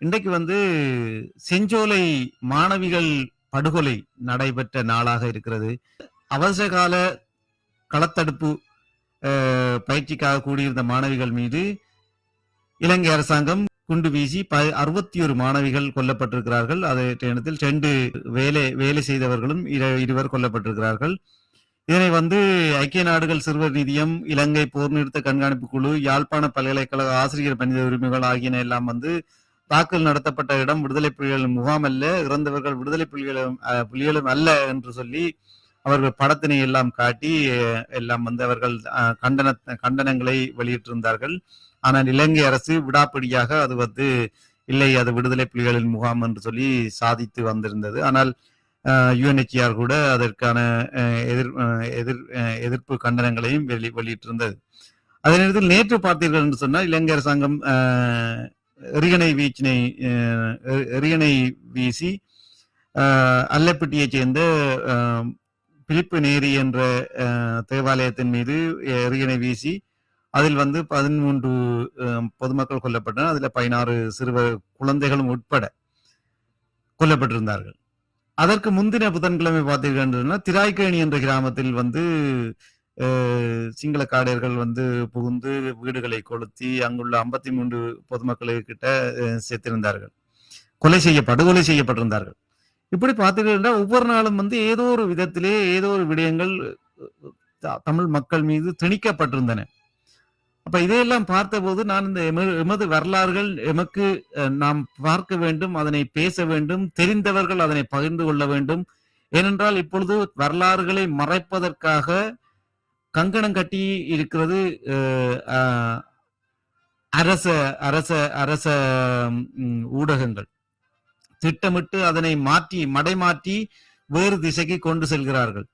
இன்றைக்கு வந்து செஞ்சோலை மாணவிகள் படுகொலை நடைபெற்ற நாளாக இருக்கிறது. அவசர கால களத்தடுப்பு பயிற்சிக்காக கூடியிருந்த மாணவிகள் மீது இலங்கை அரசாங்கம் குண்டு வீசி ப அறுபத்தி ஒரு மாணவிகள் கொல்லப்பட்டிருக்கிறார்கள். அதே நேரத்தில் ரெண்டு வேலை வேலை செய்தவர்களும் இரு- இருவர் கொல்லப்பட்டிருக்கிறார்கள். இதனை வந்து ஐக்கிய நாடுகள் சிறுவர் நிதியம் இலங்கை போர் நிறுத்த கண்காணிப்பு குழு யாழ்ப்பாண பல்கலைக்கழக ஆசிரியர் மனித உரிமைகள் ஆகியன எல்லாம் வந்து தாக்கல் நடத்தப்பட்ட இடம் விடுதலை புலிகளின் முகாம் அல்ல இறந்தவர்கள் விடுதலை புலிகளும் புலிகளும் அல்ல என்று சொல்லி அவர்கள் படத்தினை எல்லாம் காட்டி எல்லாம் வந்து அவர்கள் கண்டன கண்டனங்களை வெளியிட்டிருந்தார்கள். ஆனால் இலங்கை அரசு விடாப்பிடியாக அது வந்து இல்லை அது விடுதலை புலிகளின் முகாம் என்று சொல்லி சாதித்து வந்திருந்தது. ஆனால் யூஎன்எச்ஆர் கூட அதற்கான எதிர் எதிர் எதிர்ப்பு கண்டனங்களையும் வெளி வெளியிட்டிருந்தது. அதே நேரத்தில் நேற்று பார்த்தீர்கள் என்று சொன்னால் இலங்கை அரசாங்கம் அஹ், எறிகணை வீச்சினை அஹ், எறிகணை வீசி அஹ், அல்லப்பட்டியைச் சேர்ந்த அஹ், பிலிப்பு நேரி என்ற அஹ், தேவாலயத்தின் மீது எறிகணை வீசி அதில் வந்து பதிமூன்று பொதுமக்கள் கொல்லப்பட்டனர். அதில் பதினாறு சிறுவர் குழந்தைகளும் உட்பட கொல்லப்பட்டிருந்தார்கள். அதற்கு முந்தின புதன்கிழமை பார்த்தீங்கன்னா திராய்கேணி என்ற கிராமத்தில் வந்து சிங்கள காடையர்கள் வந்து புகுந்து வீடுகளை கொளுத்தி அங்குள்ள ஐம்பத்தி மூன்று பொதுமக்களுக்கிட்ட அஹ், செத்திருந்தார்கள் கொலை செய்ய படுகொலை செய்யப்பட்டிருந்தார்கள். இப்படி பார்த்துக்கிட்டா ஒவ்வொரு நாளும் வந்து ஏதோ ஒரு விதத்திலே ஏதோ ஒரு விடயங்கள் தமிழ் மக்கள் மீது திணிக்கப்பட்டிருந்தன. அப்ப இதையெல்லாம் பார்த்தபோது நான் இந்த எமது வரலாறுகள் எமக்கு நாம் பார்க்க வேண்டும் அதனை பேச வேண்டும் தெரிந்தவர்கள் அதனை பகிர்ந்து கொள்ள வேண்டும். ஏனென்றால் இப்பொழுது வரலாறுகளை மறைப்பதற்காக கங்கணம் கட்டி இருக்கிறது அஹ், அரச அரச அரச ஊடகங்கள். திட்டமிட்டு அதனை மாற்றி மடைமாற்றி வேறு திசைக்கு கொண்டு செல்கிறார்கள்.